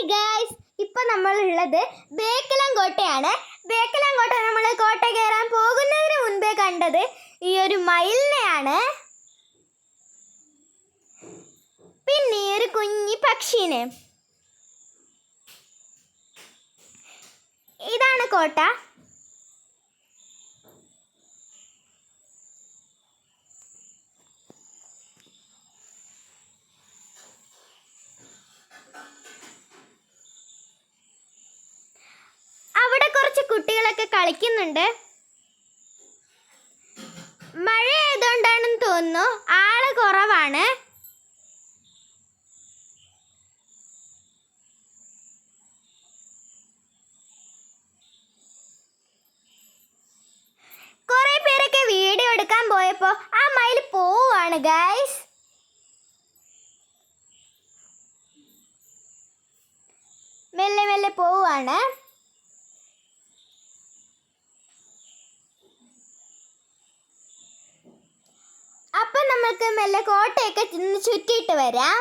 Hi guys ഇപ്പൊ നമ്മൾ ഉള്ളത് ബേക്കലം കോട്ടയാണ് ബേക്കലം കോട്ട നമ്മൾ കോട്ട കയറാൻ പോകുന്നതിന് മുൻപേ കണ്ടത് ഈ ഒരു മയിലിനെയാണ്. പിന്നെ ഈ ഒരു കുഞ്ഞി പക്ഷീനെ. ഇതാണ് കോട്ട. കുട്ടികളൊക്കെ കളിക്കുന്നുണ്ട്. മഴ ആയതുകൊണ്ടാണെന്ന് തോന്നുന്നു ആൾ കുറവാണ്. കുറെ പേരൊക്കെ വീഡിയോ എടുക്കാൻ പോയപ്പോ ആ മയിൽ പോവാണ് ഗൈസ് മെല്ലെ മെല്ലെ പോവാണ് മെല്ലെ കോട്ടയൊക്കെ ചുറ്റിയിട്ട് വരാം.